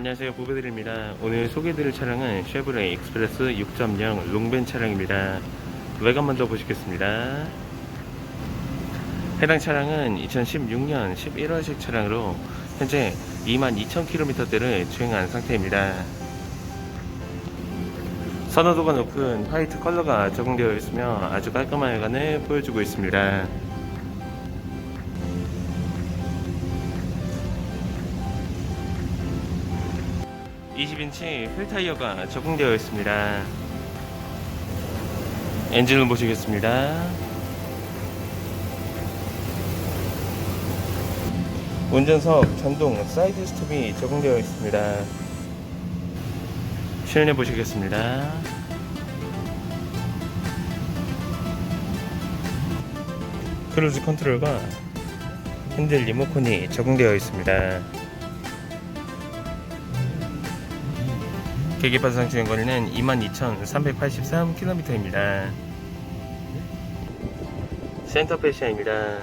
안녕하세요. 보배드립니다. 오늘 소개해드릴 차량은 쉐보레 익스프레스 6.0 롱벤 차량입니다. 외관 먼저 보시겠습니다. 해당 차량은 2016년 11월식 차량으로 현재 22,000km대를 주행한 상태입니다. 선호도가 높은 화이트 컬러가 적용되어 있으며 아주 깔끔한 외관을 보여주고 있습니다 20인치 휠 타이어가 적용되어 있습니다. 엔진을 보시겠습니다. 운전석 전동 사이드 스톱이 적용되어 있습니다. 실내 보시겠습니다. 크루즈 컨트롤과 핸들 리모컨이 적용되어 있습니다. 계기판상 주행거리는 22,383km입니다. 센터페시아입니다.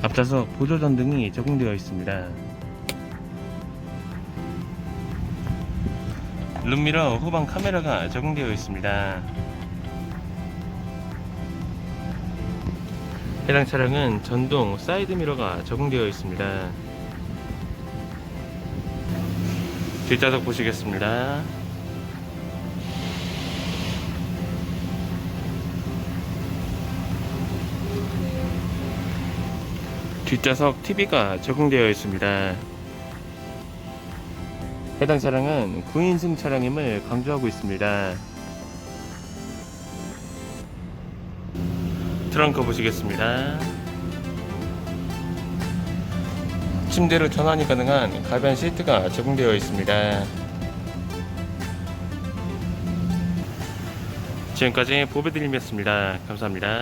앞좌석 보조 전등이 적용되어 있습니다. 룸미러 후방 카메라가 적용되어 있습니다. 해당 차량은 전동 사이드 미러가 적용되어 있습니다. 뒷좌석 보시겠습니다. 뒷좌석 TV가 적용되어 있습니다. 해당 차량은 9인승 차량임을 강조하고 있습니다. 트렁크 보시겠습니다. 침대로 전환이 가능한 가변 시트가 적용되어 있습니다. 지금까지 보배드림이었습니다. 감사합니다.